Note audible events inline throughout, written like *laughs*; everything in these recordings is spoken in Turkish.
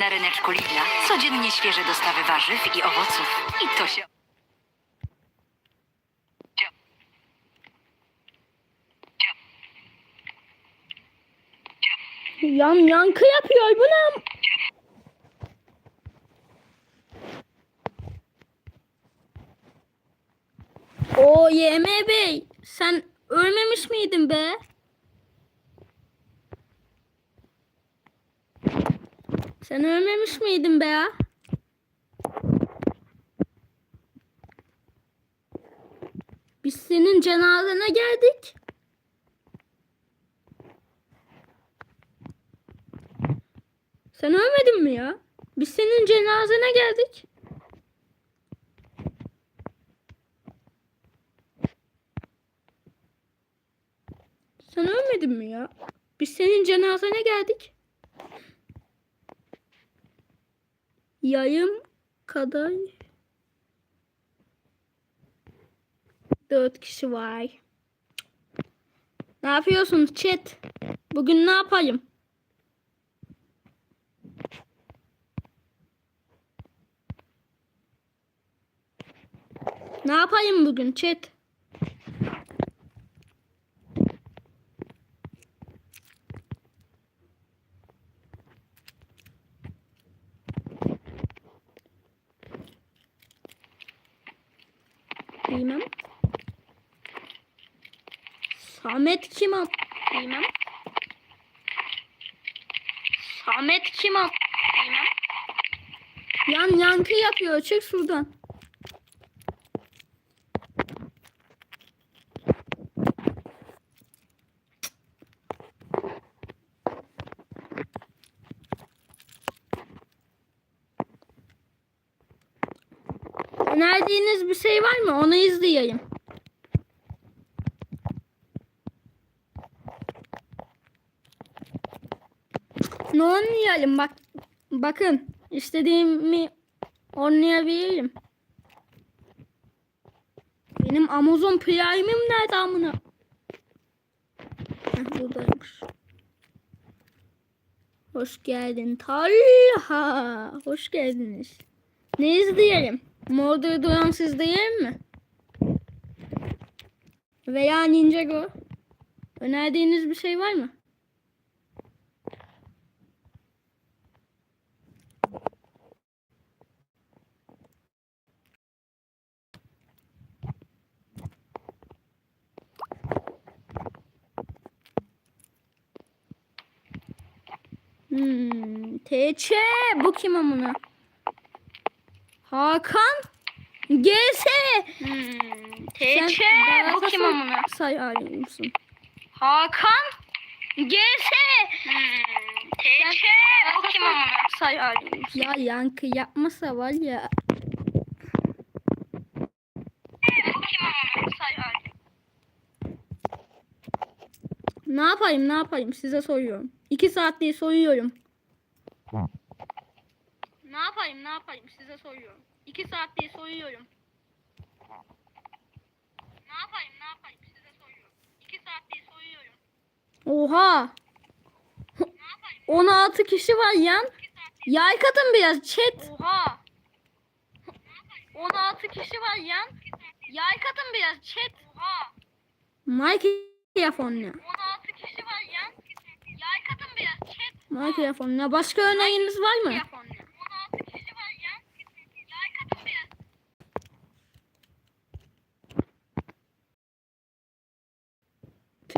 Na ryneczku Lidla codziennie świeże dostawy warzyw i owoców. I to się... Yan yankı yapıyor bu ne? O YM Bey sen ölmemiş miydin be? Sen ölmemiş miydin be ya? Biz senin cenazene geldik. Sen ölmedin mi ya? Biz senin cenazene geldik. Sen ölmedin mi ya? Biz senin cenazene geldik. Yayım kadar dört kişi var. Ne yapıyorsunuz chat? Bugün ne yapayım? Ne yapayım bugün chat? Bilmem. Samet kim at? Bilmem. Samet kim at? Bilmem. Yan yankı yapıyor. Çık şuradan. Önerdiğiniz bir şey var mı? Onu izleyeyim. Ne oynayalım bak. Bakın istediğimi oynayabilirim. Benim Amazon Prime'im nerede amına? Heh, buradaymış. Hoş geldin Talha. Hoş geldiniz. Ne izleyelim? Mordor Duran siz değil mi? Veya Ninjago. Önerdiğiniz bir şey var mı? Hmm, TC bu kim amına? Hakan GS Hmm, TC bu kim amına? Say musun? Hakan GS. Hmm, TC bu kim amına? Say musun? Ya yankı yapmasa var ya. Ne yapayım ne yapayım size soruyorum. İki saattir soruyorum. Ne yapayım ne yapayım size soruyorum. İki saattir soruyorum. Ne yapayım ne yapayım size soruyorum. İki saattir soruyorum. Oha. 16 kişi var yan. Yay katın biraz chat. Oha. 16 kişi var yan. Yay katın biraz chat. Oha. Mikrofon ne? 16 kişi var yan. Yay katın biraz chat. Mikrofon ne? Başka örneğiniz var mı? Ne? 16 kişi var yan. Yay katın biraz.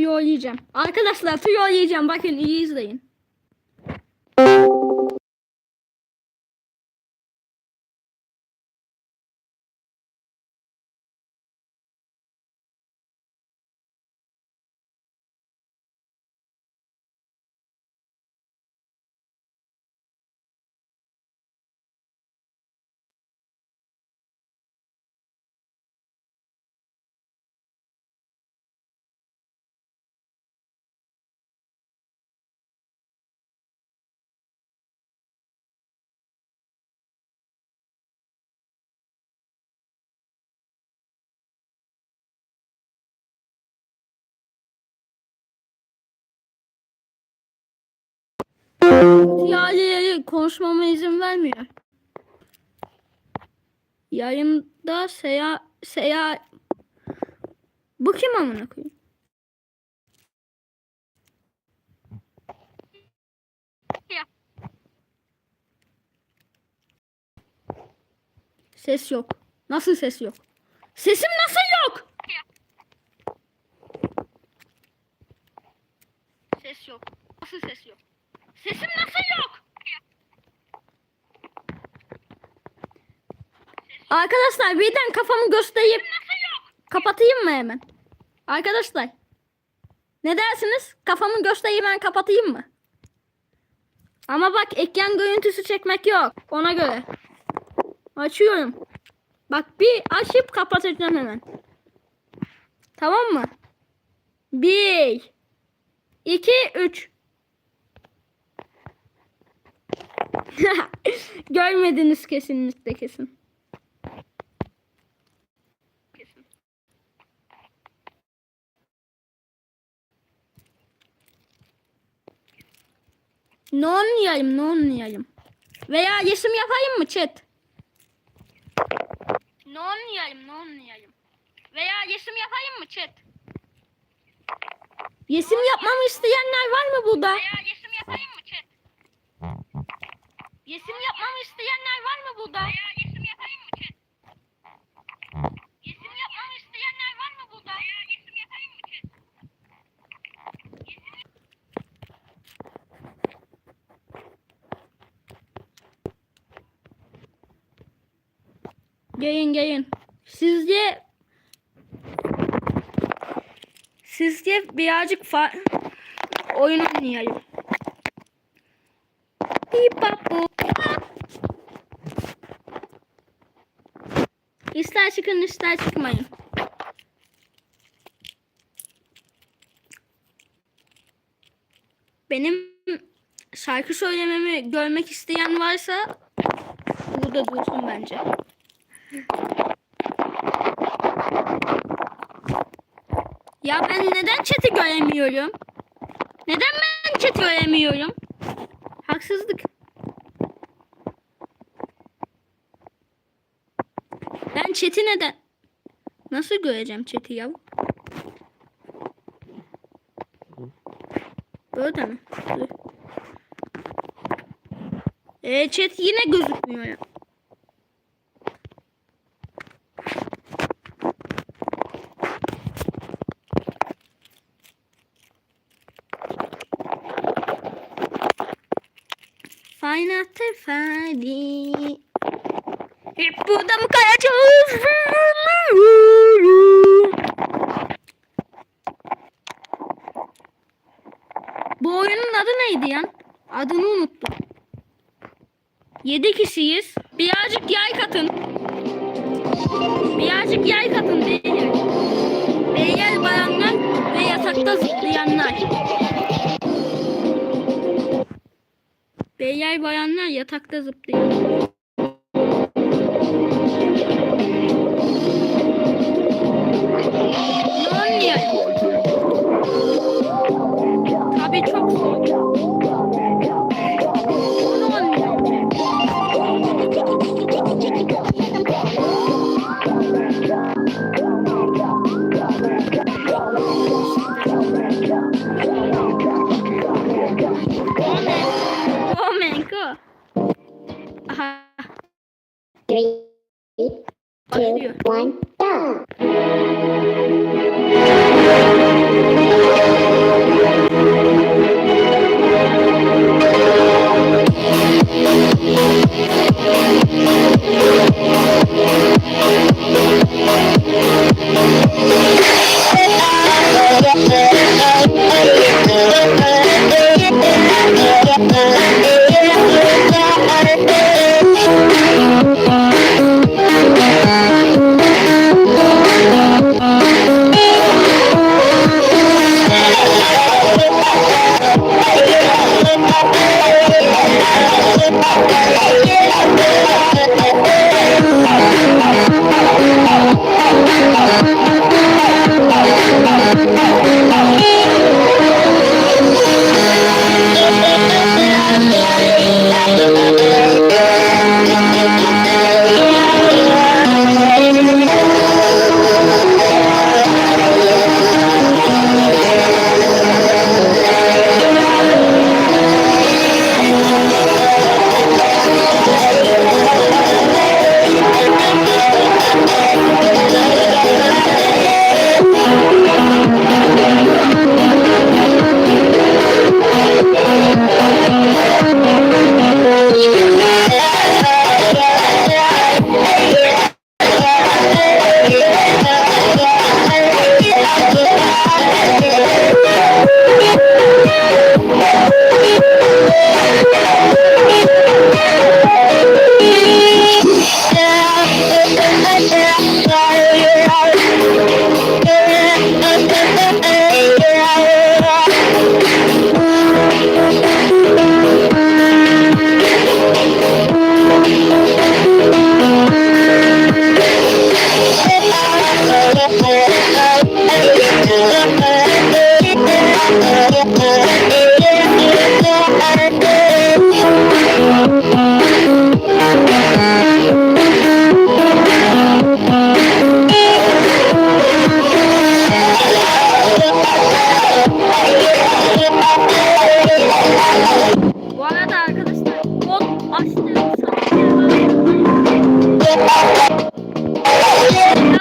Tüyo yiyeceğim. Arkadaşlar tüyo yiyeceğim. Bakın iyi izleyin. Yani konuşmama izin vermiyor. Yayında seya seya bu kim amına koyayım? Ya. Ses yok. Nasıl ses yok? Sesim nasıl yok? Ses yok. Nasıl ses yok? Sesim nasıl yok? Arkadaşlar birden kafamı göstereyim. Kapatayım mı hemen? Arkadaşlar. Ne dersiniz? Kafamı göstereyim ben kapatayım mı? Ama bak ekran görüntüsü çekmek yok. Ona göre. Açıyorum. Bak bir açıp kapatacağım hemen. Tamam mı? Bir. iki, üç. *laughs* Görmediniz kesinlikle kesin. Kesin. Ne oynayayım, ne oynayayım? Veya resim yapayım mı chat? Ne oynayayım, ne oynayayım? Veya resim yapayım mı chat? Resim yapmamı isteyenler var mı burada? Veya resim yapayım mı chat? Resim yapmamı isteyenler var mı burada? Resim yapayım mı chat? Resim yapmamı isteyenler var mı burada? Resim yapayım mı chat? Gelin gelin. Sizce Sizce birazcık fa oyun oynayalım. Pipapu. İster çıkın ister çıkmayın. Benim şarkı söylememi görmek isteyen varsa burada dursun bence. Ya ben neden chat'i göremiyorum? Neden ben chat'i göremiyorum? Haksızlık. Ben chat'i neden? Nasıl göreceğim chat'i ya? Böyle mi? Ee, chat yine gözükmüyor ya. Final Tefadi. Burada mı kayacağız? Bu oyunun adı neydi ya? Adını unuttum. 7 kişiyiz. Birazcık yay katın. Birazcık yay katın beyler. Beyler bayanlar ve yatakta zıplayanlar. Beyler bayanlar yatakta zıplıyor. Ne oynayalım? Tabii çok zor. Aha. Three, two, one,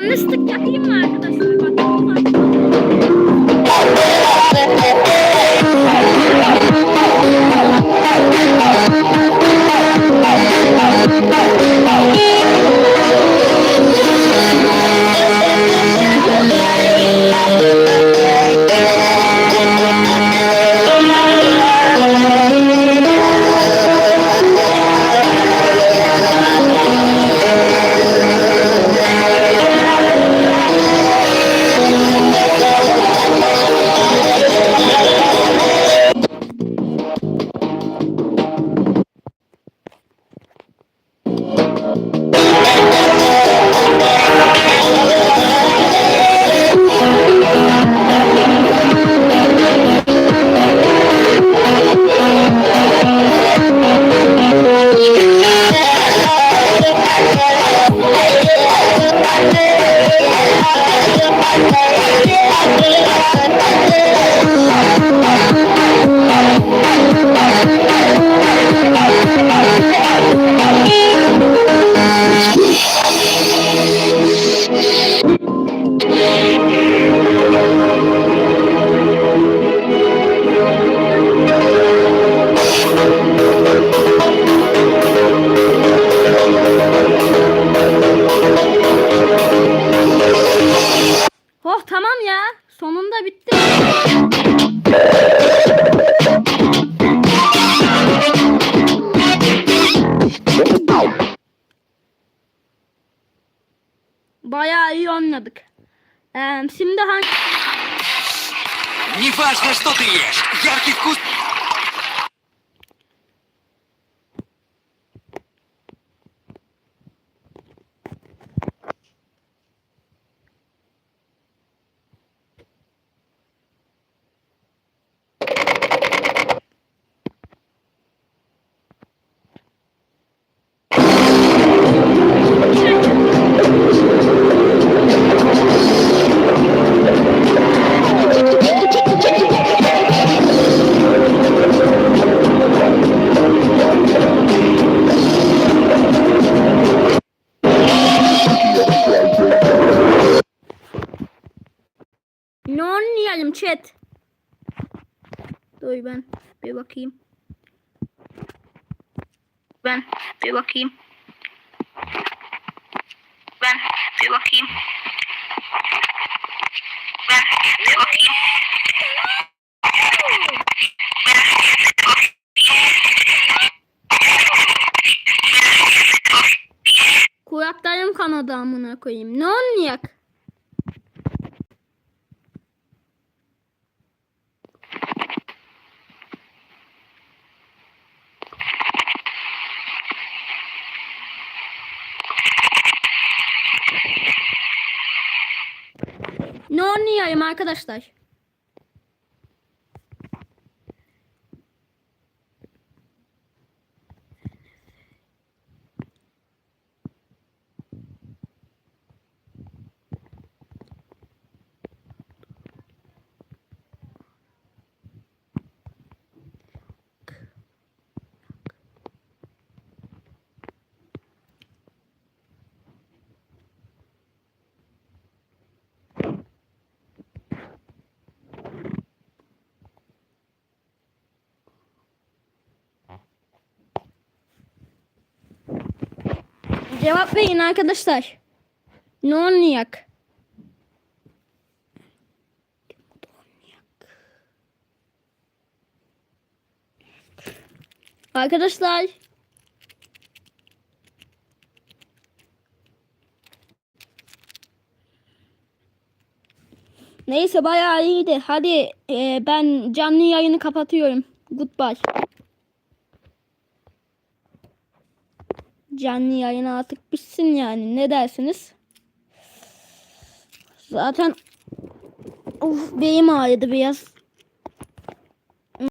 Yanlışlık yapayım mı arkadaşlar? Şimdi hangi... Неважно, что ты ешь. Яркий вкус... Ne oynayalım chat? Dur ben bir bakayım. Ben bir bakayım. Ben bir bakayım. Ben bir bakayım. Kulaklarım kanadı amına koyayım. Ne oynayak? Oynayayım arkadaşlar? Cevap verin arkadaşlar. Ne oynayak? Arkadaşlar. Neyse bayağı iyiydi. Hadi e, ben canlı yayını kapatıyorum. Goodbye. Canlı yayın artık bitsin yani. Ne dersiniz? Zaten of benim ağrıdı biraz.